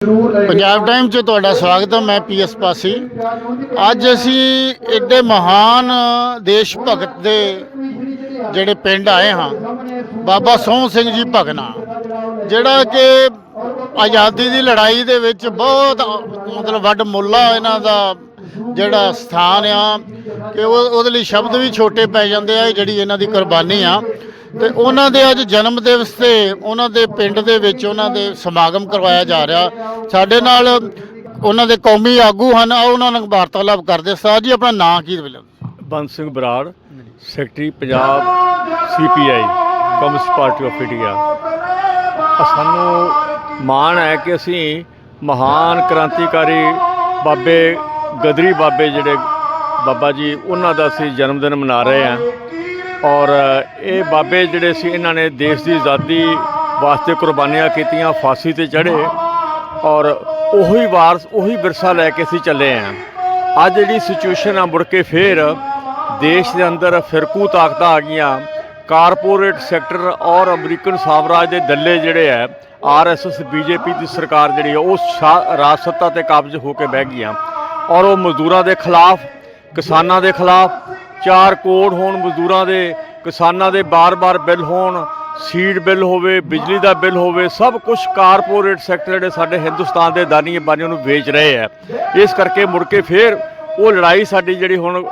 Punjab time 'ਚ ਤੁਹਾਡਾ ਸਵਾਗਤ ਹੈ, ਮੈਂ ਪੀਐਸ ਪਾਸੀ। ਅੱਜ ਅਸੀਂ ਇੱਡੇ ਮਹਾਨ ਦੇਸ਼ ਭਗਤ ਦੇ ਜਿਹੜੇ ਪਿੰਡ ਆਏ ਹਾਂ, ਬਾਬਾ ਸੋਹਣ ਸਿੰਘ ਜੀ ਭਗਨਾ ਜਿਹੜਾ ਕਿ ਆਜ਼ਾਦੀ ਦੀ ਲੜਾਈ ਦੇ ਵਿੱਚ ਬਹੁਤ, ਮਤਲਬ ਵੱਡ ਮੁੱਲਾ ਇਹਨਾਂ ਦਾ ਜਿਹੜਾ ਸਥਾਨ ਆ, ਕਿ ਉਹ ਉਹਦੇ ਲਈ ਸ਼ਬਦ ਵੀ ਛੋਟੇ ਪੈ ਜਾਂਦੇ ਆ ਜਿਹੜੀ ਇਹਨਾਂ ਦੀ ਕੁਰਬਾਨੀ ਆ। ਤੇ ਉਹਨਾਂ ਦੇ ਅੱਜ ਜਨਮ ਦਿਵਸ ਤੇ ਉਹਨਾਂ ਦੇ ਪਿੰਡ ਦੇ ਵਿੱਚ ਉਹਨਾਂ ਦੇ ਸਮਾਗਮ ਕਰਵਾਇਆ ਜਾ ਰਿਹਾ। ਸਾਡੇ ਨਾਲ ਉਹਨਾਂ ਦੇ ਕੌਮੀ ਆਗੂ ਹਨ, ਆਓ ਉਹਨਾਂ ਨਾਲ ਵਾਰਤਾਲਾਪ ਕਰਦੇ ਸਾਜ ਜੀ, ਆਪਣਾ ਨਾਂ ਕੀ ਬੋਲੋ Bant Singh Brar, secretary Punjab CPI communist party of India ਸਾਨੂੰ ਮਾਣ ਹੈ ਕਿ ਅਸੀਂ ਮਹਾਨ ਕ੍ਰਾਂਤੀਕਾਰੀ ਬਾਬੇ, ਗਦਰੀ ਬਾਬੇ ਜਿਹੜੇ ਬਾਬਾ ਜੀ, ਉਹਨਾਂ ਦਾ ਅਸੀਂ ਜਨਮ ਦਿਨ ਮਨਾ ਰਹੇ ਹਾਂ। ਔਰ ਇਹ ਬਾਬੇ ਜਿਹੜੇ ਸੀ, ਇਹਨਾਂ ਨੇ ਦੇਸ਼ ਦੀ ਆਜ਼ਾਦੀ ਵਾਸਤੇ ਕੁਰਬਾਨੀਆਂ ਕੀਤੀਆਂ, ਫਾਂਸੀ ਤੇ ਚੜ੍ਹੇ ਔਰ ਉਹੀ ਵਾਰਸ, ਉਹੀ ਵਿਰਸਾ ਲੈ ਕੇ ਅਸੀਂ ਚੱਲੇ ਆਂ। ਅੱਜ ਜਿਹੜੀ ਸਿਚੁਏਸ਼ਨ ਆ, ਮੁੜ ਕੇ ਫੇਰ ਦੇਸ਼ ਦੇ ਅੰਦਰ ਫਿਰਕੂ ਤਾਕਤਾਂ ਆ ਗਈਆਂ। ਕਾਰਪੋਰੇਟ ਸੈਕਟਰ ਔਰ ਅਮਰੀਕਨ ਸਾਮਰਾਜ ਦੇ ਦੱਲੇ ਜਿਹੜੇ ਆ, ਆਰਐਸਐਸ, ਬੀਜੇਪੀ ਦੀ ਸਰਕਾਰ ਜਿਹੜੀ ਆ, ਉਹ ਸ਼ਾ- ਰਾਜ ਸੱਤਾ ਤੇ ਕਾਬਜ਼ ਹੋ ਕੇ ਬਹਿ ਗਈਆਂ। ਔਰ ਉਹ ਮਜ਼ਦੂਰਾਂ ਦੇ ਖਿਲਾਫ, ਕਿਸਾਨਾਂ ਦੇ ਖਿਲਾਫ ਚਾਰ ਕੋਡ ਹੋਣ ਮਜ਼ਦੂਰਾਂ ਦੇ, ਕਿਸਾਨਾਂ ਦੇ ਬਾਰ-ਬਾਰ ਬਿੱਲ ਹੋਣ, ਸੀਡ ਬਿੱਲ ਹੋਵੇ, ਬਿਜਲੀ ਦਾ ਬਿੱਲ ਹੋਵੇ, ਸਭ ਕੁਝ ਕਾਰਪੋਰੇਟ ਸੈਕਟਰ ਜਿਹੜੇ ਸਾਡੇ ਹਿੰਦੁਸਤਾਨ ਦੇ ਦਾਨੀ ਬਾਨੀਆਂ ਨੂੰ ਵੇਚ ਰਹੇ ਆ। ਇਸ ਕਰਕੇ ਮੁੜ ਕੇ ਫੇਰ ਉਹ ਲੜਾਈ ਸਾਡੀ ਜਿਹੜੀ ਹੁਣ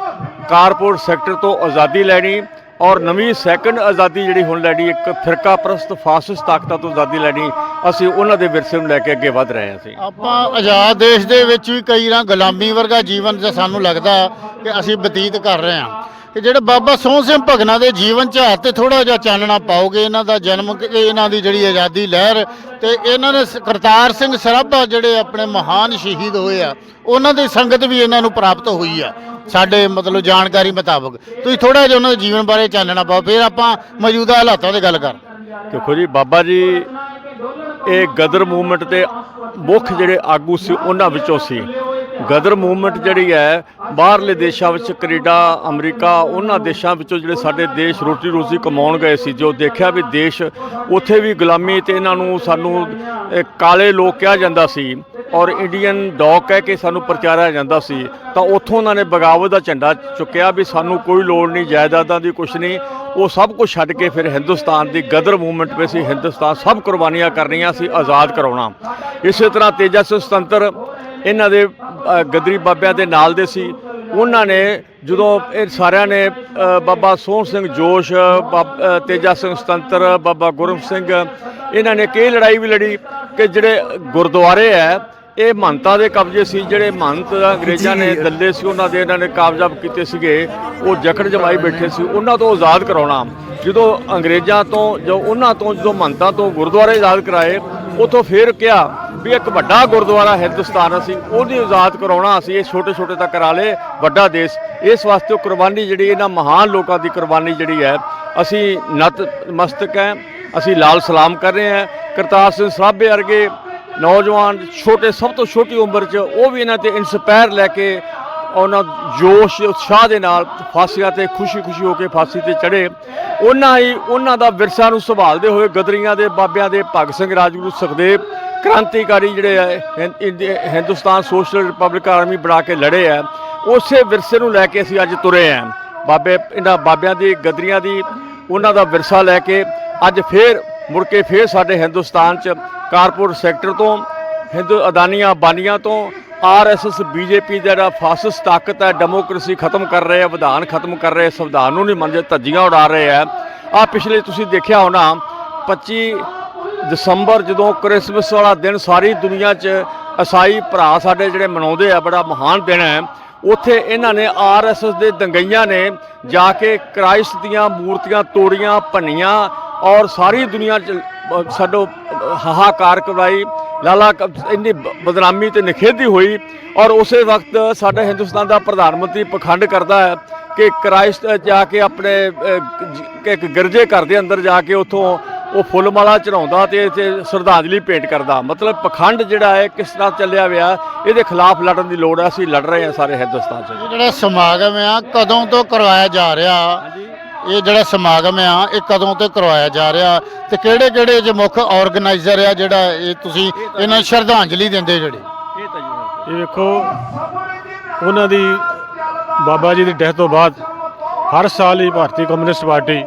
ਕਾਰਪੋਰੇਟ ਸੈਕਟਰ ਤੋਂ ਆਜ਼ਾਦੀ ਲੈਣੀ ਔਰ ਨਵੀਂ ਸੈਕੰਡ ਆਜ਼ਾਦੀ ਜਿਹੜੀ ਹੁਣ ਲੈਣੀ, ਇੱਕ ਫਿਰਕਾ ਪ੍ਰਸਤ ਫਾਸਿਸਟ ਤਾਕਤਾਂ ਤੋਂ ਆਜ਼ਾਦੀ ਲੈਣੀ, ਅਸੀਂ ਉਹਨਾਂ ਦੇ ਵਿਰਸੇ ਨੂੰ ਲੈ ਕੇ ਅੱਗੇ ਵਧ ਰਹੇ ਹਾਂ ਅਸੀਂ। ਆਪਾਂ ਆਜ਼ਾਦ ਦੇਸ਼ ਦੇ ਵਿੱਚ ਵੀ ਕਈ ਰਾਂ ਗੁਲਾਮੀ ਵਰਗਾ ਜੀਵਨ ਜਿਹਾ ਸਾਨੂੰ ਲੱਗਦਾ ਕਿ ਅਸੀਂ ਬਤੀਤ ਕਰ ਰਹੇ ਹਾਂ। ਕਿ ਜਿਹੜੇ ਬਾਬਾ ਸੋਹਣ ਸਿੰਘ ਭਗਨਾ ਦੇ ਜੀਵਨ ਚ ਤੇ ਥੋੜਾ ਜਿਹਾ ਚਾਨਣਾ ਪਾਓਗੇ, ਇਹਨਾਂ ਦਾ ਜਨਮ ਕਿ, ਇਹਨਾਂ ਦੀ ਜਿਹੜੀ ਆਜ਼ਾਦੀ ਲਹਿਰ ਤੇ ਇਹਨਾਂ ਨੇ ਕਰਤਾਰ ਸਿੰਘ ਸਰਾਭਾ ਜਿਹੜੇ ਆਪਣੇ ਮਹਾਨ ਸ਼ਹੀਦ ਹੋਏ ਆ, ਉਹਨਾਂ ਦੀ ਸੰਗਤ ਵੀ ਇਹਨਾਂ ਨੂੰ ਪ੍ਰਾਪਤ ਹੋਈ ਆ, ਸਾਡੇ ਮਤਲਬ ਜਾਣਕਾਰੀ ਮੁਤਾਬਕ। ਤੁਸੀਂ ਥੋੜਾ ਜਿਹਾ ਉਹਨਾਂ ਦੇ ਜੀਵਨ ਬਾਰੇ ਚਾਨਣਾ ਪਾਓ, ਫਿਰ ਆਪਾਂ ਮੌਜੂਦਾ ਹਾਲਾਤਾਂ ਦੀ ਗੱਲ ਕਰ। ਦੇਖੋ ਜੀ, ਬਾਬਾ ਜੀ, ਇਹ ਗਦਰ ਮੂਵਮੈਂਟ ਦੇ ਮੁੱਖ ਜਿਹੜੇ ਆਗੂ ਸੀ, ਉਹਨਾਂ ਵਿੱਚੋਂ ਸੀ। ਗਦਰ ਮੂਵਮੈਂਟ ਜਿਹੜੀ ਹੈ, ਬਾਹਰਲੇ ਦੇਸ਼ਾਂ ਵਿੱਚ ਕੈਨੇਡਾ, ਅਮਰੀਕਾ, ਉਹਨਾਂ ਦੇਸ਼ਾਂ ਵਿੱਚੋਂ ਜਿਹੜੇ ਸਾਡੇ ਦੇਸ਼ ਰੋਟੀ ਰੋਜ਼ੀ ਕਮਾਉਣ ਗਏ ਸੀ, ਜੋ ਦੇਖਿਆ ਵੀ ਦੇਸ਼ ਉੱਥੇ ਵੀ ਗੁਲਾਮੀ ਤੇ ਇਹਨਾਂ ਨੂੰ ਸਾਨੂੰ ਕਾਲੇ ਲੋਕ ਕਿਹਾ ਜਾਂਦਾ ਸੀ ਔਰ ਇੰਡੀਅਨ ਡੌਗ ਕਹਿ ਕੇ ਸਾਨੂੰ ਪ੍ਰਚਾਰਿਆ ਜਾਂਦਾ ਸੀ, ਤਾਂ ਉੱਥੋਂ ਉਹਨਾਂ ਨੇ ਬਗਾਵਤ ਦਾ ਝੰਡਾ ਚੁੱਕਿਆ ਵੀ ਸਾਨੂੰ ਕੋਈ ਲੋੜ ਨਹੀਂ, ਜਾਇਦਾਦਾਂ ਦੀ ਕੁਛ ਨਹੀਂ, ਉਹ ਸਭ ਕੁਝ ਛੱਡ ਕੇ ਫਿਰ ਹਿੰਦੁਸਤਾਨ ਦੀ ਗਦਰ ਮੂਵਮੈਂਟ ਵਿੱਚ ਸੀ, ਹਿੰਦੁਸਤਾਨ ਸਭ ਕੁਰਬਾਨੀਆਂ ਕਰਨੀਆਂ ਸੀ, ਆਜ਼ਾਦ ਕਰਾਉਣਾ। ਇਸੇ ਤਰ੍ਹਾਂ ਤੇਜਾ ਸੁਤੰਤਰ ਇਹਨਾਂ ਦੇ ਗਦਰੀ ਬਾਬਿਆਂ ਦੇ ਨਾਲ ਦੇ ਸੀ। ਉਹਨਾਂ ਨੇ ਜਦੋਂ ਇਹ ਸਾਰਿਆਂ ਨੇ ਬਾਬਾ ਸੋਹਣ ਸਿੰਘ ਜੋਸ਼ ਤੇਜਾ ਸਿੰਘ ਸੁਤੰਤਰ ਬਾਬਾ ਗੁਰਮ ਸਿੰਘ ਇਹਨਾਂ ਨੇ ਕਈ ਲੜਾਈ ਵੀ ਲੜੀ ਕਿ ਜਿਹੜੇ ਗੁਰਦੁਆਰੇ ਹੈ ਇਹ ਮਹੰਤਾਂ ਦੇ ਕਬਜ਼ੇ ਸੀ। ਜਿਹੜੇ ਮਹੰਤ ਅੰਗਰੇਜ਼ਾਂ ਨੇ ਦੱਲੇ ਸੀ ਉਹਨਾਂ ਦੇ ਇਹਨਾਂ ਨੇ ਕਾਬਜ਼ਾਬ ਕੀਤੇ ਸੀਗੇ। ਉਹ ਜਕੜ ਜਮਾਈ ਬੈਠੇ ਸੀ। ਉਹਨਾਂ ਤੋਂ ਆਜ਼ਾਦ ਕਰਾਉਣਾ। ਜਦੋਂ ਅੰਗਰੇਜ਼ਾਂ ਤੋਂ ਜੋ ਉਹਨਾਂ ਤੋਂ ਜਦੋਂ ਮਹੰਤਾਂ ਤੋਂ ਗੁਰਦੁਆਰੇ ਆਜ਼ਾਦ ਕਰਾਏ ਉਥੋਂ ਫੇਰ ਕਿਹਾ ਵੀ ਇੱਕ ਵੱਡਾ ਗੁਰਦੁਆਰਾ ਹਿੰਦੁਸਤਾਨ ਅਸੀਂ ਉਹਦੀ ਆਜ਼ਾਦ ਕਰਾਉਣਾ, ਅਸੀਂ ਇਹ ਛੋਟੇ ਛੋਟੇ ਤਾਂ ਕਰਾ ਲੇ ਵੱਡਾ ਦੇਸ਼। ਇਸ ਵਾਸਤੇ ਉਹ ਕੁਰਬਾਨੀ ਜਿਹੜੀ ਇਹਨਾਂ ਮਹਾਨ ਲੋਕਾਂ ਦੀ ਕੁਰਬਾਨੀ ਜਿਹੜੀ ਹੈ, ਅਸੀਂ ਨਤ ਮਸਤਕ ਹੈ, ਅਸੀਂ ਲਾਲ ਸਲਾਮ ਕਰ ਰਹੇ ਹਾਂ। ਕਰਤਾਰ ਸਿੰਘ ਸਰਾਭੇ ਵਰਗੇ ਨੌਜਵਾਨ ਛੋਟੇ, ਸਭ ਤੋਂ ਛੋਟੀ ਉਮਰ 'ਚ ਉਹ ਵੀ ਇਹਨਾਂ ਤੇ ਇਨਸਪਾਇਰ ਲੈ ਕੇ ਉਹਨਾਂ ਜੋਸ਼ ਉਤਸ਼ਾਹ ਦੇ ਨਾਲ ਫਾਂਸੀਆਂ ਤੇ ਖੁਸ਼ੀ-ਖੁਸ਼ੀ ਹੋ ਕੇ ਫਾਂਸੀ ਤੇ ਚੜੇ ਉਹਨਾਂ ਹੀ ਉਹਨਾਂ ਦਾ ਵਿਰਸਾ ਨੂੰ ਸੰਭਾਲਦੇ ਹੋਏ ਗਦਰੀਆਂ ਦੇ ਬਾਬਿਆਂ ਦੇ ਭਗਤ ਸਿੰਘ ਰਾਜਗੁਰੂ ਸੁਖਦੇਵ ਕ੍ਰਾਂਤੀਕਾਰੀ ਜਿਹੜੇ ਆ ਹਿੰਦੁਸਤਾਨ ਸੋਸ਼ਲ ਰਿਪਬਲਿਕ ਆਰਮੀ ਬਣਾ ਕੇ ਲੜੇ ਆ। ਉਸੇ ਵਿਰਸੇ ਨੂੰ ਲੈ ਕੇ ਅਸੀਂ ਅੱਜ ਤੁਰੇ ਆ। ਬਾਬੇ, ਇਹਨਾਂ ਬਾਬਿਆਂ ਦੀ, ਗਦਰੀਆਂ ਦੀ ਉਹਨਾਂ ਦਾ ਵਿਰਸਾ ਲੈ ਕੇ ਅੱਜ ਫੇਰ ਮੁੜ ਕੇ ਫੇਰ ਸਾਡੇ ਹਿੰਦੁਸਤਾਨ 'ਚ ਕਾਰਪੋਰੇਟ ਸੈਕਟਰ ਤੋਂ, ਹਿੰਦੂ ਅਦਾਨੀਆਂ ਬਾਨੀਆਂ ਤੋਂ ਆਰਐਸਐਸ ਬੀਜੇਪੀ ਜਿਹੜਾ ਫਾਸਿਸ ਤਾਕਤ ਹੈ ਡੈਮੋਕ੍ਰੇਸੀ ਖਤਮ ਕਰ ਰਹੇ ਆ ਵਿਧਾਨ ਖਤਮ ਕਰ ਰਹੇ ਸੰਵਿਧਾਨ ਨੂੰ ਨਹੀਂ ਮੰਨਦੇ ਧੱਜੀਆਂ ਉਡਾ ਰਹੇ ਆ। ਆ ਪਿਛਲੇ ਤੁਸੀਂ ਦੇਖਿਆ ਹੋਣਾ 25 ਦਸੰਬਰ ਜਦੋਂ ਕ੍ਰਿਸਮਸ ਵਾਲਾ ਦਿਨ ਸਾਰੀ ਦੁਨੀਆ 'ਚ ਈਸਾਈ ਭਰਾ ਸਾਡੇ ਜਿਹੜੇ ਮਨਾਉਂਦੇ ਆ ਬੜਾ ਮਹਾਨ ਦਿਨ ਹੈ। ਉੱਥੇ ਇਹਨਾਂ ਨੇ ਆਰਐਸਐਸ ਦੇ ਦੰਗਈਆਂ ਨੇ ਜਾ ਕੇ ਕ੍ਰਾਈਸਟ ਦੀਆਂ ਮੂਰਤੀਆਂ ਤੋੜੀਆਂ ਭੰਨੀਆਂ ਔਰ ਸਾਰੀ ਦੁਨੀਆ 'ਚ ਅ, ਸਾਡੋ ਹਾਹਾਕਾਰ ਕਰਵਾਈ। ਲਾਲਾ ਇੰਨੀ ਬਦਨਾਮੀ ਤੇ ਨਿਖੇਧੀ ਹੋਈ ਔਰ ਉਸੇ ਵਕਤ ਸਾਡੇ ਹਿੰਦੁਸਤਾਨ ਦਾ ਪ੍ਰਧਾਨ ਮੰਤਰੀ ਪਖੰਡ ਕਰਦਾ ਹੈ ਕਿ ਕ੍ਰਾਈਸਟ ਜਾ ਕੇ ਆਪਣੇ ਇੱਕ ਗਿਰਜੇ ਘਰ ਦੇ ਅੰਦਰ ਜਾ ਕੇ ਉੱਥੋਂ ਉਹ ਫੁੱਲ ਮਾਲਾ ਚੜਾਉਂਦਾ ਤੇ ਇੱਥੇ ਸ਼ਰਧਾਂਜਲੀ ਭੇਂਟ ਕਰਦਾ। ਮਤਲਬ ਪਖੰਡ ਜਿਹੜਾ ਹੈ ਕਿਸ ਤਰ੍ਹਾਂ ਚੱਲਿਆ ਹੋਇਆ ਇਹਦੇ ਖਿਲਾਫ ਲੜਨ ਦੀ ਲੋੜ ਹੈ। ਅਸੀਂ ਲੜ ਰਹੇ ਹਾਂ ਸਾਰੇ ਹਿੰਦੁਸਤਾਨ 'ਚ। ਜਿਹੜਾ ਸਮਾਗਮ ਆ ਕਦੋਂ ਤੋਂ ਕਰਵਾਇਆ ਜਾ ਰਿਹਾ? ਇਹ ਜਿਹੜਾ ਸਮਾਗਮ ਆ, ਇਹ ਕਦੋਂ ਤੋਂ ਕਰਵਾਇਆ ਜਾ ਰਿਹਾ ਤੇ ਕਿਹੜੇ ਕਿਹੜੇ ਜੇ ਮੁੱਖ ਆਰਗੇਨਾਈਜ਼ਰ ਆ ਜਿਹੜਾ ਇਹ ਤੁਸੀਂ ਇਹਨਾਂ ਨੂੰ ਸ਼ਰਧਾਂਜਲੀ ਦਿੰਦੇ ਜਿਹੜੇ? ਇਹ ਤਾਂ ਜੀ ਇਹ ਵੇਖੋ, ਉਹਨਾਂ ਦੀ ਬਾਬਾ ਜੀ ਦੀ ਡੈਥ ਤੋਂ ਬਾਅਦ ਹਰ ਸਾਲ ਹੀ ਭਾਰਤੀ ਕਮਿਊਨਿਸਟ ਪਾਰਟੀ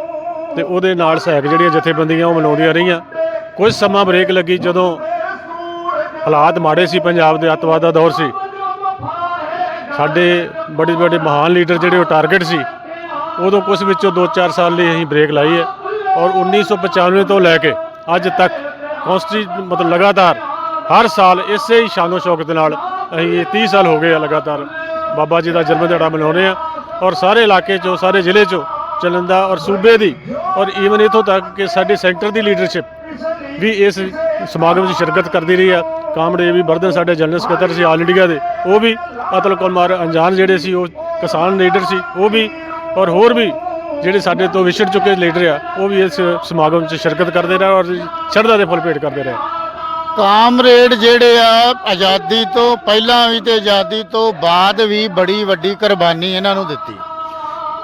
ਤੇ ਉਹਦੇ ਨਾਲ ਸਹਾਇਕ ਜਿਹੜੀਆਂ ਜਥੇਬੰਦੀਆਂ ਉਹ ਮਨਾਉਂਦੀਆਂ ਰਹੀਆਂ। ਕੁਝ ਸਮਾਂ ਬ੍ਰੇਕ ਲੱਗੀ ਜਦੋਂ ਹਾਲਾਤ ਮਾੜੇ ਸੀ, ਪੰਜਾਬ ਦੇ ਅੱਤਵਾਦ ਦਾ ਦੌਰ ਸੀ। ਸਾਡੇ ਬੜੇ ਬੜੇ ਮਹਾਨ ਲੀਡਰ ਜਿਹੜੇ ਉਹ ਟਾਰਗੇਟ ਸੀ। ਉਦੋਂ ਕੁਝ ਵਿੱਚੋਂ 2-4 ਸਾਲ ਲਈ ਅਸੀਂ ਬ੍ਰੇਕ ਲਾਈ ਹੈ ਔਰ 1995 ਤੋਂ ਲੈ ਕੇ ਅੱਜ ਤੱਕ ਕੌਂਸਟੀ ਮਤਲਬ ਲਗਾਤਾਰ ਹਰ ਸਾਲ ਇਸੇ ਹੀ ਸ਼ਾਨੋ ਸ਼ੌਕਤ ਦੇ ਨਾਲ ਅਸੀਂ ਇਹ 30 ਸਾਲ ਹੋ ਗਏ ਆ ਲਗਾਤਾਰ ਬਾਬਾ ਜੀ ਦਾ ਜਨਮ ਦਿਹਾੜਾ ਮਨਾਉਂਦੇ ਆ ਔਰ ਸਾਰੇ ਇਲਾਕੇ ਚੋਂ, ਸਾਰੇ ਜ਼ਿਲ੍ਹੇ ਚੋਂ ਚੱਲਣ ਔਰ ਸੂਬੇ ਦੀ ਔਰ ਈਵਨ ਇਥੋਂ ਤੱਕ ਕਿ ਸਾਡੇ ਸੈਂਟਰ ਦੀ ਲੀਡਰਸ਼ਿਪ ਵੀ ਇਸ ਸਮਾਗਮ 'ਚ ਸ਼ਿਰਕਤ ਕਰਦੀ ਰਹੀ ਆ। ਕਾਮੜੇ ਵੀ ਬਰਦਨ ਸਾਡੇ ਜਨਰਲ ਸਕੱਤਰ ਸੀ, ਆਲ ਇੰਡੀਆ ਦੇ, ਉਹ ਵੀ ਅਤਲ ਕੁਮਾਰ ਅੰਜਾਨ ਜਿਹੜੇ ਸੀ, ਉਹ ਕਿਸਾਨ ਲੀਡਰ ਸੀ, ਉਹ ਵੀ ਔਰ ਹੋਰ ਵੀ ਜਿਹੜੇ ਸਾਡੇ ਤੋਂ ਵਿਛੜ ਚੁੱਕੇ ਲੀਡਰ ਆ, ਉਹ ਵੀ ਇਸ ਸਮਾਗਮ 'ਚ ਸ਼ਿਰਕਤ ਕਰਦੇ ਰਹੇ ਔਰ ਸ਼ਰਧਾ ਦੇ ਫੁੱਲ ਭੇਟ ਕਰਦੇ ਰਹੇ। ਕਾਮਰੇਡ ਜਿਹੜੇ ਆ, ਆਜ਼ਾਦੀ ਤੋਂ ਪਹਿਲਾਂ ਵੀ ਤੇ ਆਜ਼ਾਦੀ ਤੋਂ ਬਾਅਦ ਵੀ ਬੜੀ ਵੱਡੀ ਕੁਰਬਾਨੀ ਇਹਨਾਂ ਨੂੰ ਦਿੱਤੀ।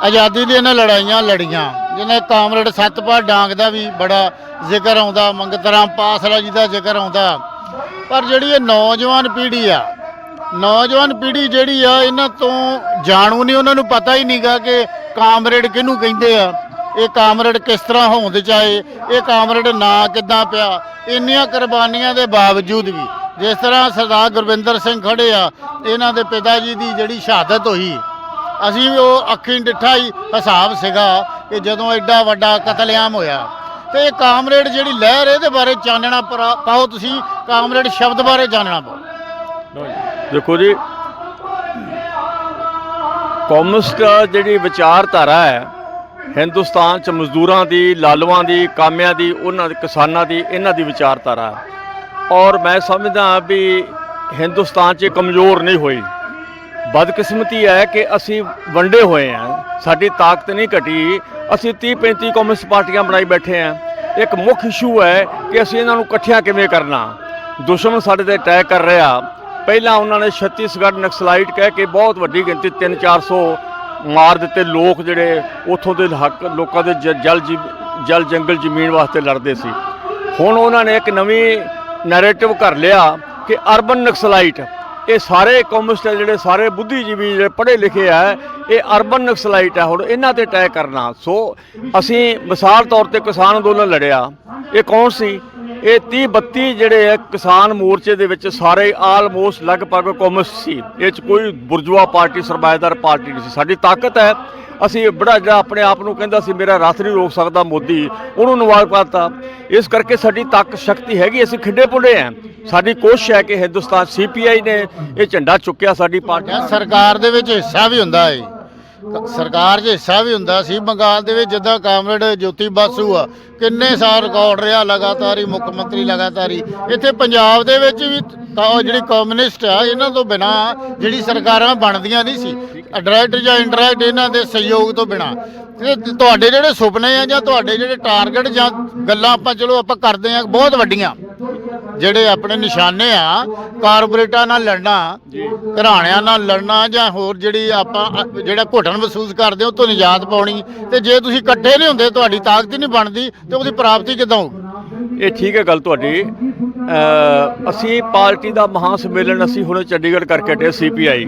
ਆਜ਼ਾਦੀ ਦੀਆਂ ਇਹਨਾਂ ਲੜਾਈਆਂ ਲੜੀਆਂ, ਜਿਹਨੇ ਕਾਮਰੇਡ ਸਤਪਾਲ ਡਾਂਗ ਦਾ ਵੀ ਬੜਾ ਜ਼ਿਕਰ ਆਉਂਦਾ, ਮੰਗਤ ਰਾਮ ਪਾਸਰਾ ਜੀ ਦਾ ਜ਼ਿਕਰ ਆਉਂਦਾ। ਪਰ ਜਿਹੜੀ ਇਹ ਨੌਜਵਾਨ ਪੀੜ੍ਹੀ ਆ ਨੌਜਵਾਨ ਪੀੜ੍ਹੀ ਜਿਹੜੀ ਆ, ਇਹਨਾਂ ਤੋਂ ਜਾਣੂ ਨਹੀਂ, ਉਹਨਾਂ ਨੂੰ ਪਤਾ ਹੀ ਨਹੀਂਗਾ ਕਿ ਕਾਮਰੇਡ ਕਿਹਨੂੰ ਕਹਿੰਦੇ ਆ। ਇਹ ਕਾਮਰੇਡ ਕਿਸ ਤਰ੍ਹਾਂ ਹੋਂਦ ਚਾਏ ਇਹ ਕਾਮਰੇਡ ਨਾਂ ਕਿੱਦਾਂ ਪਿਆ, ਇੰਨੀਆਂ ਕੁਰਬਾਨੀਆਂ ਦੇ ਬਾਵਜੂਦ ਵੀ ਜਿਸ ਤਰ੍ਹਾਂ ਸਰਦਾਰ ਗੁਰਵਿੰਦਰ ਸਿੰਘ ਖੜੇ ਆ, ਇਹਨਾਂ ਦੇ ਪਿਤਾ ਜੀ ਦੀ ਜਿਹੜੀ ਸ਼ਹਾਦਤ ਹੋਈ, ਅਸੀਂ ਵੀ ਉਹ ਅੱਖੀਂ ਡਿੱਠਾ ਹੀ ਹਿਸਾਬ ਸੀਗਾ ਕਿ ਜਦੋਂ ਐਡਾ ਵੱਡਾ ਕਤਲੇਆਮ ਹੋਇਆ, ਤੇ ਇਹ ਕਾਮਰੇਡ ਜਿਹੜੀ ਲਹਿਰ, ਇਹਦੇ ਬਾਰੇ ਜਾਣਨਾ ਪਰਾ- ਪਾਓ ਤੁਸੀਂ, ਕਾਮਰੇਡ ਸ਼ਬਦ ਬਾਰੇ ਜਾਣਨਾ ਪਾਓ ਦੇਖੋ ਜੀ ਕਮਿਊਨਿਸਟ ਜਿਹੜੀ ਵਿਚਾਰਧਾਰਾ ਹੈ, ਹਿੰਦੁਸਤਾਨ ਚ ਮਜ਼ਦੂਰਾਂ ਦੀ ਲਾਲਵਾਂ ਦੀ, ਕਾਮਿਆਂ ਦੀ, ਉਹਨਾਂ ਦੇ ਕਿਸਾਨਾਂ ਦੀ, ਇਹਨਾਂ ਦੀ ਵਿਚਾਰਧਾਰਾ ਔਰ ਮੈਂ ਸਮਝਦਾ ਵੀ ਹਿੰਦੁਸਤਾਨ 'ਚ ਕਮਜ਼ੋਰ ਨਹੀਂ ਹੋਈ। ਬਦਕਿਸਮਤੀ ਹੈ ਕਿ ਅਸੀਂ ਵੰਡੇ ਹੋਏ ਹਾਂ। ਸਾਡੀ ਤਾਕਤ ਨਹੀਂ ਘਟੀ। ਅਸੀਂ 30 35 ਕਮਿਊਨਿਸਟ ਪਾਰਟੀਆਂ ਬਣਾਈ ਬੈਠੇ ਹਾਂ। ਇੱਕ ਮੁੱਖ ਇਸ਼ੂ ਹੈ ਕਿ ਅਸੀਂ ਇਹਨਾਂ ਨੂੰ ਇਕੱਠਿਆਂ ਕਿਵੇਂ ਕਰਨਾ। ਦੁਸ਼ਮਣ ਸਾਡੇ ਤੇ ਅਟੈਕ ਕਰ ਰਿਹਾ। ਪਹਿਲਾਂ ਉਹਨਾਂ ਨੇ ਛੱਤੀਸਗੜ੍ਹ ਨਕਸਲਾਈਟ ਕਹਿ ਕੇ ਬਹੁਤ ਵੱਡੀ ਗਿਣਤੀ 3-400 ਮਾਰ ਦਿੱਤੇ ਲੋਕ ਜਿਹੜੇ ਉੱਥੋਂ ਦੇ ਹੱਕ, ਲੋਕਾਂ ਦੇ ਜਲ ਜੀ, ਜਲ ਜੰਗਲ ਜ਼ਮੀਨ ਵਾਸਤੇ ਲੜਦੇ ਸੀ। ਹੁਣ ਉਹਨਾਂ ਨੇ ਇੱਕ ਨਵੀਂ ਨੈਰੇਟਿਵ ਕਰ ਲਿਆ ਕਿ ਅਰਬਨ ਨਕਸਲਾਈਟ ਇਹ ਸਾਰੇ ਕਮਿਊਨਿਸਟ ਆ ਜਿਹੜੇ ਸਾਰੇ ਬੁੱਧੀਜੀਵੀ ਜਿਹੜੇ ਪੜ੍ਹੇ ਲਿਖੇ ਆ, ਇਹ ਅਰਬਨ ਨਕਸਲਾਈਟ ਆ, ਹੁਣ ਇਹਨਾਂ ਤੇ ਅਟੈਕ ਕਰਨਾ। ਸੋ ਅਸੀਂ ਮਿਸਾਲ ਤੌਰ ਤੇ ਕਿਸਾਨ ਅੰਦੋਲਨ ਲੜਿਆ। ਇਹ ਕੌਣ ਸੀ? ਇਹ 30 32 ਜਿਹੜੇ ਹੈ ਕਿਸਾਨ ਮੋਰਚੇ ਦੇ ਵਿੱਚ ਸਾਰੇ ਆਲਮੋਸਟ ਲਗਭਗ ਕਮਿਊਨਿਸਟ ਸੀ। ਇਹ ਚ ਕੋਈ ਬੁਰਜਵਾ ਪਾਰਟੀ ਸਰਮਾਏਦਾਰ ਪਾਰਟੀ ਨਹੀਂ ਸੀ। ਸਾਡੀ ਤਾਕਤ ਹੈ। ਅਸੀਂ ਬੜਾ ਜਿਹੜਾ ਆਪਣੇ ਆਪ ਨੂੰ ਕਹਿੰਦਾ ਸੀ, ਮੇਰਾ ਰਥ ਨਹੀਂ ਰੋਕ ਸਕਦਾ ਮੋਦੀ, ਉਹਨੂੰ ਨਵਾਜ਼ ਪਾਤਾ। ਇਸ ਕਰਕੇ ਸਾਡੀ ਤਾਕਤ, ਸ਼ਕਤੀ ਹੈਗੀ। ਅਸੀਂ ਖਿੱਡੇ ਪੁੱਡੇ ਆ। ਸਾਡੀ ਕੋਸ਼ਿਸ਼ ਹੈ ਕਿ ਹਿੰਦੁਸਤਾਨ ਸੀਪੀਆਈ ਨੇ ਇਹ ਝੰਡਾ ਚੁੱਕਿਆ ਸਾਡੀ ਪਾਰਟੀ ਸਰਕਾਰ ਦੇ ਵਿੱਚ ਹਿੱਸਾ ਵੀ ਹੁੰਦਾ ਹੈ। ਸਰਕਾਰ 'ਚ ਹਿੱਸਾ ਵੀ ਹੁੰਦਾ ਸੀ, ਬੰਗਾਲ ਦੇ ਵਿੱਚ ਜਿੱਦਾਂ ਕਾਮਰੇਡ ਜੋਤੀ ਬਾਸੂ ਆ, ਕਿੰਨੇ ਸਾਲ ਰਿਕਾਰਡ ਰਿਹਾ ਲਗਾਤਾਰ ਹੀ ਮੁੱਖ ਮੰਤਰੀ ਲਗਾਤਾਰ। ਹੀ ਇੱਥੇ ਪੰਜਾਬ ਦੇ ਵਿੱਚ ਵੀ ਤਾਂ ਉਹ ਜਿਹੜੀ ਕਮਿਊਨਿਸਟ ਆ, ਇਹਨਾਂ ਤੋਂ ਬਿਨਾ ਜਿਹੜੀ ਸਰਕਾਰਾਂ ਬਣਦੀਆਂ ਨਹੀਂ ਸੀ। ਡਾਇਰੈਕਟ ਜਾਂ ਇਨਡਾਇਰੈਕਟ ਇਹਨਾਂ ਦੇ ਸਹਿਯੋਗ ਤੋਂ ਬਿਨਾ। ਤੇ ਤੁਹਾਡੇ ਜਿਹੜੇ ਸੁਪਨੇ ਆ ਜਾਂ ਤੁਹਾਡੇ ਜਿਹੜੇ ਟਾਰਗੇਟ ਜਾਂ ਗੱਲਾਂ ਆਪਾਂ ਚਲੋ ਆਪਾਂ ਕਰਦੇ ਆ, ਬਹੁਤ ਵੱਡੀਆਂ। ਜਿਹੜੇ ਆਪਣੇ ਨਿਸ਼ਾਨੇ ਆ ਕਾਰਪੋਰੇਟਾਂ ਨਾਲ ਲੜਨਾ ਘਰਾਣਿਆਂ ਨਾਲ ਲੜਨਾ ਜਾਂ ਹੋਰ ਜਿਹੜੀ ਆਪਾਂ ਜਿਹੜਾ ਘੁੱਟਣ ਮਹਿਸੂਸ ਕਰਦੇ ਹੋ ਤੋਂ ਨਿਜਾਤ ਪਾਉਣੀ। ਤੇ ਜੇ ਤੁਸੀਂ ਇਕੱਠੇ ਨਹੀਂ ਹੁੰਦੇ ਤੁਹਾਡੀ ਤਾਕਤ ਹੀ ਨਹੀਂ ਬਣਦੀ ਤੇ ਉਹਦੀ ਪ੍ਰਾਪਤੀ ਕਿੱਦਾਂ ਹੋਊਗੀ ਇਹ ਠੀਕ ਹੈ ਗੱਲ ਤੁਹਾਡੀ। ਅਸੀਂ ਪਾਰਟੀ ਦਾ ਮਹਾ ਸੰਮੇਲਨ ਅਸੀਂ ਹੁਣ ਚੰਡੀਗੜ੍ਹ ਕਰਕੇ ਹਟੇ ਸੀਪੀਆਈ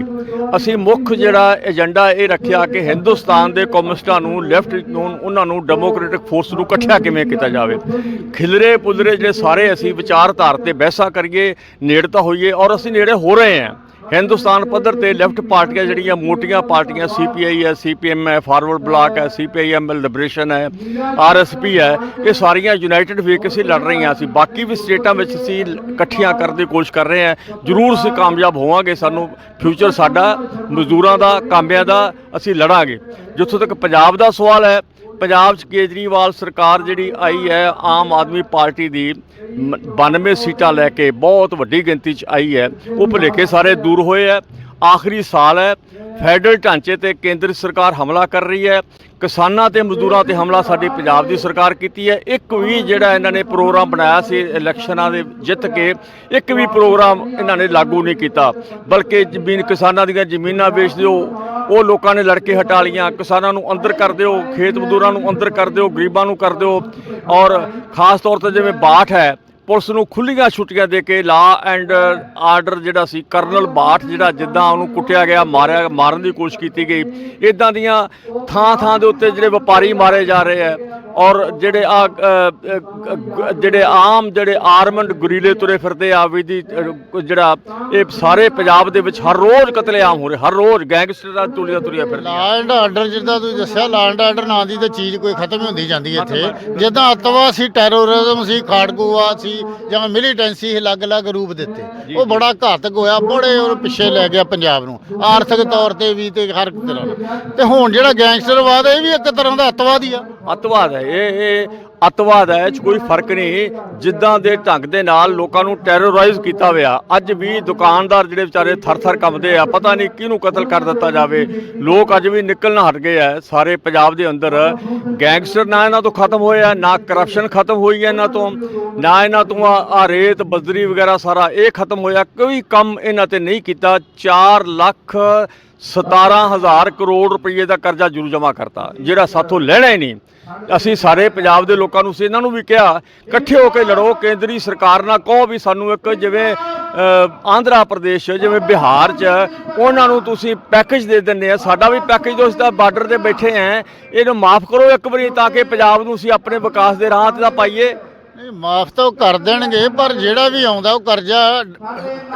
ਅਸੀਂ ਮੁੱਖ ਜਿਹੜਾ ਏਜੰਡਾ ਇਹ ਰੱਖਿਆ ਕਿ ਹਿੰਦੁਸਤਾਨ ਦੇ ਕਮਿਊਨਿਸਟਾਂ ਨੂੰ, ਲੈਫਟ ਨੂੰ, ਉਹਨਾਂ ਨੂੰ ਡੈਮੋਕ੍ਰੈਟਿਕ ਫੋਰਸ ਨੂੰ ਇਕੱਠਿਆ ਕਿਵੇਂ ਕੀਤਾ ਜਾਵੇ। ਖਿਲਰੇ ਪੁਲਰੇ ਜਿਹੜੇ ਸਾਰੇ ਅਸੀਂ ਵਿਚਾਰਧਾਰ ਤੇ ਬਹਿਸਾਂ ਕਰੀਏ, ਨੇੜਤਾ ਹੋਈਏ ਔਰ ਅਸੀਂ ਨੇੜੇ ਹੋ ਰਹੇ ਹਾਂ। ਹਿੰਦੁਸਤਾਨ ਪੱਧਰ ਤੇ ਲੈਫਟ ਪਾਰਟੀਆਂ ਜਿਹੜੀਆਂ ਮੋਟੀਆਂ ਪਾਰਟੀਆਂ ਸੀਪੀਆਈ ਹੈ ਸੀਪੀਐਮ ਹੈ ਫਾਰਵਰਡ ਬਲਾਕ ਹੈ ਸੀਪੀਆਈਐਮ ਲਿਬਰੇਸ਼ਨ ਹੈ ਆਰਐਸਪੀ ਹੈ ਇਹ ਸਾਰੀਆਂ ਯੂਨਾਈਟਿਡ ਵੇ ਕੇ ਲੜ ਰਹੀਆਂ ਅਸੀਂ ਬਾਕੀ ਵੀ ਸਟੇਟਾਂ ਵਿੱਚ ਅਸੀਂ ਇਕੱਠੀਆਂ ਕਰਨ ਦੀ ਕੋਸ਼ਿਸ਼ ਕਰ ਰਹੇ ਹਾਂ। ਜ਼ਰੂਰ ਅਸੀਂ ਕਾਮਯਾਬ ਹੋਵਾਂਗੇ, ਸਾਨੂੰ ਫਿਊਚਰ ਸਾਡਾ ਮਜ਼ਦੂਰਾਂ ਦਾ, ਕਾਮਿਆਂ ਦਾ ਅਸੀਂ ਲੜਾਂਗੇ। ਜਿੱਥੋਂ ਤੱਕ ਪੰਜਾਬ ਦਾ ਸਵਾਲ ਹੈ ਪੰਜਾਬ 'ਚ ਕੇਜਰੀਵਾਲ ਸਰਕਾਰ ਜਿਹੜੀ ਆਈ ਹੈ, ਆਮ ਆਦਮੀ ਪਾਰਟੀ ਦੀ ਮ- 92 ਸੀਟਾਂ ਲੈ ਕੇ ਬਹੁਤ ਵੱਡੀ ਗਿਣਤੀ 'ਚ ਆਈ ਹੈ। ਉਹ ਭੁਲੇਖੇ ਸਾਰੇ ਦੂਰ ਹੋਏ ਹੈ। ਆਖਰੀ ਸਾਲ ਹੈ। ਫੈਡਰਲ ਢਾਂਚੇ ਤੇ ਕੇਂਦਰ ਸਰਕਾਰ ਹਮਲਾ ਕਰ ਰਹੀ ਹੈ। ਕਿਸਾਨਾਂ ਤੇ ਮਜ਼ਦੂਰਾਂ ਤੇ ਹਮਲਾ ਸਾਡੀ ਪੰਜਾਬ ਦੀ ਸਰਕਾਰ ਕੀਤੀ ਹੈ। ਇੱਕ ਵੀ ਜਿਹੜਾ ਇਹਨਾਂ ਨੇ ਪ੍ਰੋਗਰਾਮ ਬਣਾਇਆ ਸੀ ਇਲੈਕਸ਼ਨਾਂ ਦੇ ਜਿੱਤ ਕੇ, ਇੱਕ ਵੀ ਪ੍ਰੋਗਰਾਮ ਇਹਨਾਂ ਨੇ ਲਾਗੂ ਨਹੀਂ ਕੀਤਾ। ਬਲਕਿ ਜ਼ਮੀਨ ਕਿਸਾਨਾਂ ਦੀਆਂ ਜ਼ਮੀਨਾਂ ਵੇਚ ਦਿਓ ਉਹ ਲੋਕਾਂ ਨੇ ਲੜ ਕੇ ਹਟਾ ਲੀਆਂ ਕਿਸਾਨਾਂ ਨੂੰ ਅੰਦਰ ਕਰ ਦਿਓ, ਖੇਤ ਮਜ਼ਦੂਰਾਂ ਨੂੰ ਅੰਦਰ ਕਰ ਦਿਓ, ਗਰੀਬਾਂ ਨੂੰ ਕਰ ਦਿਓ ਔਰ ਖਾਸ ਤੌਰ ਤੇ ਜਿਵੇਂ ਬਾਠ ਹੈ ਪੁਲਿਸ ਨੂੰ ਖੁੱਲੀਆਂ ਛੁੱਟੀਆਂ ਦੇ ਕੇ ਲਾ ਐਂਡ ਆਰਡਰ ਜਿਹੜਾ ਸੀ ਕਰਨਲ ਬਾਠ ਜਿਹੜਾ ਜਿੱਦਾਂ ਉਹਨੂੰ ਕੁੱਟਿਆ ਗਿਆ ਮਾਰਿਆ ਮਾਰਨ ਦੀ ਕੋਸ਼ਿਸ਼ ਕੀਤੀ ਗਈ। ਇਦਾਂ ਦੀਆਂ ਥਾਂ ਥਾਂ ਦੇ ਉੱਤੇ ਜਿਹੜੇ ਵਪਾਰੀ ਮਾਰੇ ਜਾ ਰਹੇ ਆ ਔਰ ਜਿਹੜੇ ਆ ਜਿਹੜੇ ਆਮ ਜਿਹੜੇ ਆਰਮਡ ਗੁਰੀਲੇ ਤੁਰੇ ਫਿਰਦੇ ਆ ਵੀ ਦੀ ਜਿਹੜਾ ਇਹ ਸਾਰੇ ਪੰਜਾਬ ਦੇ ਵਿੱਚ ਹਰ ਰੋਜ਼ ਕਤਲੇਆਮ ਹੋ ਰਹੇ ਹਰ ਰੋਜ਼ ਗੈਂਗਸਟਰਾਂ ਤੁਲੀਆਂ ਤੁਰੀਆਂ ਫਿਰਦੀਆਂ। ਲਾ ਐਂਡ ਆਰਡਰ ਜਿੱਦਾਂ ਤੁਸੀਂ ਦੱਸਿਆ ਲਾ ਐਂਡ ਆਰਡਰ ਨਾਂ ਦੀ ਤਾਂ ਚੀਜ਼ ਕੋਈ ਖਤਮ ਹੀ ਹੁੰਦੀ ਜਾਂਦੀ ਇੱਥੇ। ਜਿੱਦਾਂ ਅੱਤਵਾਦ ਸੀ ਟੈਰੋਰਿਜ਼ਮ ਸੀ ਖਾੜਕੂਵਾ ਸੀ ਜਾਂ ਮਿਲੀਟੈਂਸੀ ਅਲੱਗ-ਅਲੱਗ ਰੂਪ ਦਿੱਤੇ। ਉਹ ਬੜਾ ਘਾਤਕ ਹੋਇਆ ਬੜੇ ਉਹ ਪਿੱਛੇ ਲੈ ਗਿਆ ਪੰਜਾਬ ਨੂੰ। ਆਰਥਿਕ ਤੌਰ ਤੇ ਵੀ ਤੇ ਹਰ ਤਰ੍ਹਾਂ ਨਾਲ। ਤੇ ਹੁਣ ਜਿਹੜਾ ਗੈਂਗਸਟਰਵਾਦ ਹੈ, ਇਹ ਵੀ ਇੱਕ ਤਰ੍ਹਾਂ ਦਾ ਅੱਤਵਾਦ ਹੀ ਆ। ਅੱਤਵਾਦ ਹੈ ਇਹ ਇਹ ਅੱਤਵਾਦ ਹੈ ਇਹ 'ਚ ਕੋਈ ਫ਼ਰਕ ਨਹੀਂ। ਜਿੱਦਾਂ ਦੇ ਢੰਗ ਦੇ ਨਾਲ ਲੋਕਾਂ ਨੂੰ ਟੈਰੋਰਾਈਜ਼ ਕੀਤਾ ਹੋਇਆ, ਅੱਜ ਵੀ ਦੁਕਾਨਦਾਰ ਜਿਹੜੇ ਵਿਚਾਰੇ ਥਰ-ਥਰ ਕੰਬਦੇ ਆ, ਪਤਾ ਨਹੀਂ ਕਿਹਨੂੰ ਕਤਲ ਕਰ ਦਿੱਤਾ ਜਾਵੇ। ਲੋਕ ਅੱਜ ਵੀ ਨਿਕਲਣਾ ਹਟ ਗਏ ਆ, ਸਾਰੇ ਪੰਜਾਬ ਦੇ ਅੰਦਰ। ਗੈਂਗਸਟਰ ਨਾ ਇਹਨਾਂ ਤੋਂ ਖਤਮ ਹੋਇਆ ਨਾ ਕਰਪਸ਼ਨ ਖਤਮ ਹੋਈ ਹੈ ਇਹਨਾਂ ਤੋਂ, ਨਾ ਇਹਨਾਂ ਤੋਂ ਆ ਰੇਤ ਬਜ਼ਰੀ ਵਗੈਰਾ ਸਾਰਾ ਇਹ ਖਤਮ ਹੋਇਆ। ਕੋਈ ਕੰਮ ਇਹਨਾਂ ਤੇ ਨਹੀਂ ਕੀਤਾ। 4 ਲੱਖ 17000 ਕਰੋੜ ਰੁਪਏ ਦਾ ਕਰਜ਼ਾ ਜ਼ਰੂਰ ਜਮ੍ਹਾਂ ਕਰਤਾ, ਜਿਹੜਾ ਸਾਥੋਂ ਲੈਣਾ ਹੀ ਨਹੀਂ। ਅਸੀਂ ਸਾਰੇ ਪੰਜਾਬ ਦੇ ਲੋਕਾਂ ਨੂੰ ਸੀ, ਇਹਨਾਂ ਨੂੰ ਵੀ ਕਿਹਾ, ਇਕੱਠੇ ਹੋ ਕੇ ਲੜੋ, ਕੇਂਦਰੀ ਸਰਕਾਰ ਨਾਲ ਕਹੋ ਵੀ ਸਾਨੂੰ ਇੱਕ ਜਿਵੇਂ ਆਂਧਰਾ ਪ੍ਰਦੇਸ਼, ਜਿਵੇਂ ਬਿਹਾਰ 'ਚ, ਉਹਨਾਂ ਨੂੰ ਤੁਸੀਂ ਪੈਕੇਜ ਦੇ ਦਿੰਦੇ ਆ, ਸਾਡਾ ਵੀ ਪੈਕੇਜ ਦੋ ਅਸੀਂ ਬਾਰਡਰ ਤੇ ਬੈਠੇ ਆ, ਇਹਨੂੰ ਮਾਫ ਕਰੋ ਇੱਕ ਵਾਰੀ ਤਾਂ ਕਿ ਪੰਜਾਬ ਨੂੰ ਅਸੀਂ ਆਪਣੇ ਵਿਕਾਸ ਦੇ ਰਾਹ ਤੇ ਤਾਂ ਪਾਈਏ। ਨਹੀਂ, ਮਾਫ ਤਾਂ ਉਹ ਕਰ ਦੇਣਗੇ, ਪਰ ਜਿਹੜਾ ਵੀ ਆਉਂਦਾ, ਉਹ ਕਰਜ਼ਾ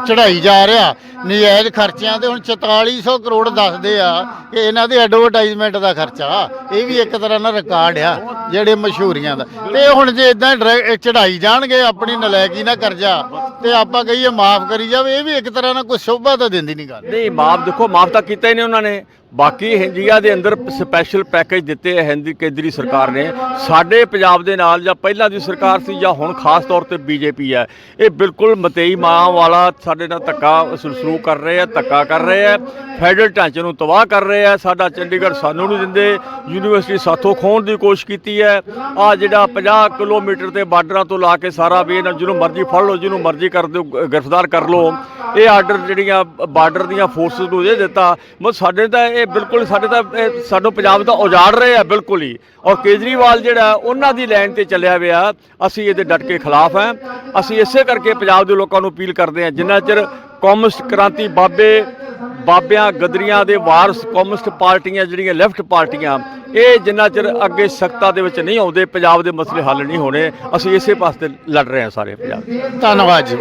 ਚੜਾਈ ਜਾ ਰਿਹਾ। ਨਜਾਇਜ਼ ਖਰਚਿਆਂ ਤੇ ਹੁਣ 4400 ਕਰੋੜ ਦੱਸਦੇ ਆ ਕਿ ਇਹਨਾਂ ਦੇ ਐਡਵਰਟਾਈਜ਼ਮੈਂਟ ਦਾ ਖਰਚਾ। ਇਹ ਵੀ ਇੱਕ ਤਰ੍ਹਾਂ ਨਾਲ ਰਿਕਾਰਡ ਆ, ਜਿਹੜੇ ਮਸ਼ਹੂਰੀਆਂ ਦਾ। ਤੇ ਹੁਣ ਜੇ ਇਦਾਂ ਚੜਾਈ ਜਾਣਗੇ, ਆਪਣੀ ਨਲਾਇਕੀ ਨਾਲ ਕਰਜ਼ਾ, ਤੇ ਆਪਾਂ ਕਹੀਏ ਮਾਫ ਕਰੀ ਜਾਵੇ, ਇਹ ਵੀ ਇੱਕ ਤਰ੍ਹਾਂ ਨਾਲ ਕੋਈ ਸ਼ੋਭਾ ਤਾਂ ਦਿੰਦੀ ਨਹੀਂ ਗੱਲ। ਨਹੀਂ, ਮਾਫ ਦੇਖੋ, ਮਾਫ ਤਾਂ ਕੀਤਾ ਹੀ ਨਹੀਂ ਉਹਨਾਂ ਨੇ। ਬਾਕੀ ਇੰਡੀਆ ਦੇ ਅੰਦਰ ਸਪੈਸ਼ਲ ਪੈਕੇਜ ਦਿੱਤੇ ਹੈ ਹਿੰਦੀ ਕੇਂਦਰੀ ਸਰਕਾਰ ਨੇ। ਸਾਡੇ ਪੰਜਾਬ ਦੇ ਨਾਲ ਜਾਂ ਪਹਿਲਾਂ ਦੀ ਸਰਕਾਰ ਸੀ ਜਾਂ ਹੁਣ ਖਾਸ ਤੌਰ ਤੇ ਬੀਜੇਪੀ ਹੈ ਇਹ ਬਿਲਕੁਲ ਮਤੇਈ ਮਾਂ ਵਾਲਾ ਸਾਡੇ ਨਾਲ ਧੱਕਾ ਸਲੂਕ ਕਰ ਰਹੇ ਹੈ ਧੱਕਾ ਕਰ ਰਹੇ ਹੈ ਫੈਡਰਲ ਢਾਂਚੇ ਨੂੰ ਤਬਾਹ ਕਰ ਰਹੇ ਹੈ ਸਾਡਾ ਚੰਡੀਗੜ੍ਹ ਸਾਨੂੰ ਨਹੀਂ ਦਿੰਦੇ। ਯੂਨੀਵਰਸਿਟੀ ਸਾਥੋਂ ਖੋਣ ਦੀ ਕੋਸ਼ਿਸ਼ ਕੀਤੀ ਹੈ ਆ ਜਿਹੜਾ 50 ਕਿਲੋਮੀਟਰ ਤੇ ਬਾਰਡਰਾਂ ਤੋਂ ਲਾ ਕੇ ਸਾਰਾ ਵੀ ਇਹਨਾਂ ਜਿਹਨੂੰ ਮਰਜ਼ੀ ਫੜ ਲਓ, ਜਿਹਨੂੰ ਮਰਜ਼ੀ ਕਰ ਦਿਓ ਗ੍ਰਿਫਤਾਰ ਕਰ ਲਓ। ਇਹ ਆਰਡਰ ਜਿਹੜੀਆਂ ਬਾਰਡਰ ਦੀਆਂ ਫੋਰਸਸ ਨੂੰ ਇਹ ਦਿੱਤਾ। ਮਤਲਬ ਸਾਡੇ ਤਾਂ ਇਹ ਬਿਲਕੁਲ ਸਾਡੇ ਤਾਂ, ਇਹ ਸਾਨੂੰ ਪੰਜਾਬ ਦਾ ਉਜਾੜ ਰਹੇ ਆ, ਬਿਲਕੁਲ ਹੀ। ਔਰ ਕੇਜਰੀਵਾਲ ਜਿਹੜਾ, ਉਹਨਾਂ ਦੀ ਲਾਈਨ ਤੇ ਚੱਲਿਆ ਹੋਇਆ, ਅਸੀਂ ਇਹਦੇ ਡਟ ਕੇ ਖਿਲਾਫ ਹੈ। ਅਸੀਂ ਇਸੇ ਕਰਕੇ ਪੰਜਾਬ ਦੇ ਲੋਕਾਂ ਨੂੰ ਅਪੀਲ ਕਰਦੇ ਹਾਂ, ਜਿੰਨਾ ਚਿਰ ਕਮਿਊਨਿਸਟ ਕ੍ਰਾਂਤੀ ਬਾਬੇ, ਬਾਬਿਆਂ ਗਦਰੀਆਂ ਦੇ ਵਾਰਸ ਕਮਿਊਨਿਸਟ ਪਾਰਟੀਆਂ ਜਿਹੜੀਆਂ ਲੈਫਟ ਪਾਰਟੀਆਂ, ਇਹ ਜਿੰਨਾ ਚਿਰ ਅੱਗੇ ਸਖਤਾ ਦੇ ਵਿੱਚ ਨਹੀਂ ਆਉਂਦੇ, ਪੰਜਾਬ ਦੇ ਮਸਲੇ ਹੱਲ ਨਹੀਂ ਹੋਣੇ, ਅਸੀਂ ਇਸੇ ਪਾਸੇ ਲੜ ਰਹੇ ਹਾਂ ਸਾਰੇ ਪੰਜਾਬ ਧੰਨਵਾਦ ਜੀ